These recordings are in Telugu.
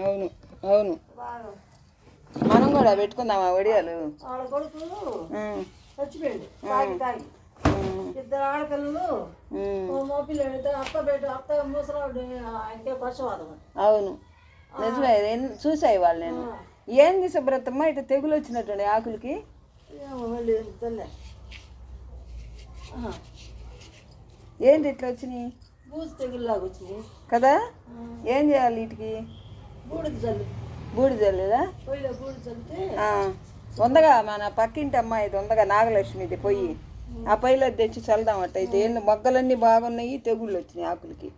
అవును అవును. మనం కూడా పెట్టుకుందామా వడియాలు ఇద్దరు ఆడపిల్లలు ఓ మోపిల్లాడు అత్త బయట అత్త ముసరాడు ఆయనకే పశువాదం అవును. నిజమే చూసాయి వాళ్ళు నేను? ఏంది సుబ్రతమ్మ ఇటు తెగులు వచ్చినట్టు ఆకులకి. ఏంటి ఇట్లా వచ్చినాయి? కదా? ఏం చేయాలి వీటికి? బూడిద జల్లు. బూడి జల్లేదా? ఉందగా మన పక్కింటి అమ్మాయిది ఉందగా నాగలక్ష్మిది పొయ్యి. ఆ పొయ్యిలో తెచ్చి చల్దాం అట్టయితే ఏంది? మొగ్గలన్నీ బాగున్నాయి తెగుళ్ళు వచ్చినాయి ఆకులకి.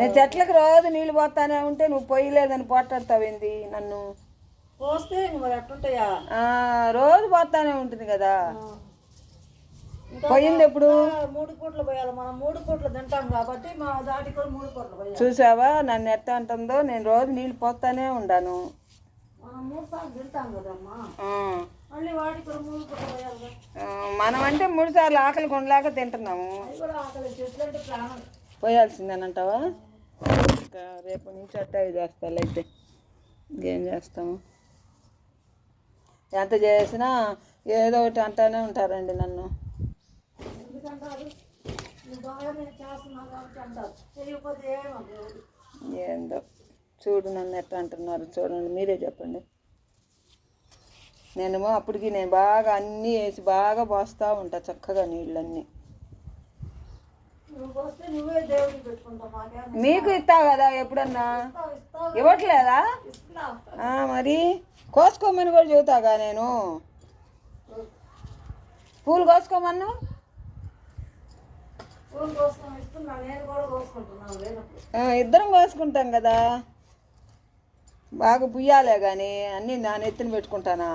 నేను చెట్లకు రోజు నీళ్ళు పోతానే ఉంటే నువ్వు పొయ్యి లేదని పోటాడతావేంది నన్ను? పోస్తే రోజు పోతానే ఉంటుంది కదా. పోయింది ఎప్పుడు? మూడు పూట్లు పోయాలి. మనం మూడు పూట్లు తింటాం కాబట్టి మా దాటి కూడా మూడు పూట్లు పోయాలి. చూసావా? నన్ను ఎట్ట అంటుందో? నేను రోజు నీళ్ళు పోతానే ఉండాను. మనం మూడు సార్లు తింటాం కదమ్మా. ఆ, మళ్ళీ వాటికి కూడా మూడు పూట్లు పోయాలి కదా. ఆ, మనం అంటే మూడు సార్లు ఆకలి కొనలేక తింటున్నాము. అవి కూడా ఆకలి చెట్లు అంటే ప్రాణం. పోయాల్సిందేనంటావా? ఇంకా రేపు నుంచి అట్టాయి చేస్తాలే అయితే. ఇంకేం చేస్తాము? ఎంత చేసినా ఏదో ఒకటి అంటానే ఉంటారండి నన్ను ఎందుకంటారు నువ్వు బాగా నేను చేస్తున్నావు కాబట్టి అంటారు తెలియకపోతే ఏమవుతుంది ఏందో. చూడు నన్ను ఎట్లా అంటున్నారు. చూడండి మీరే చెప్పండి. నేనేమో అప్పటికి నేను బాగా అన్నీ వేసి బాగా పోస్తూ ఉంటా చక్కగా నీళ్ళన్నీ. మీకు ఇస్తావు కదా ఎప్పుడన్నా? ఇవ్వట్లేదా? మరి కోసుకోమని కూడా చెబుతాగా నేను? పూలు కోసుకోమన్నా? ఇద్దరం కోసుకుంటాం కదా. బాగా పుయ్యాలే కానీ అన్నీ నా నెత్తిన పెట్టుకుంటానా?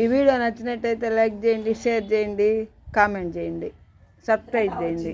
ఈ వీడియో నచ్చినట్టయితే లైక్ చేయండి షేర్ చేయండి కామెంట్ చేయండి సబ్స్క్రైబ్ చేయండి.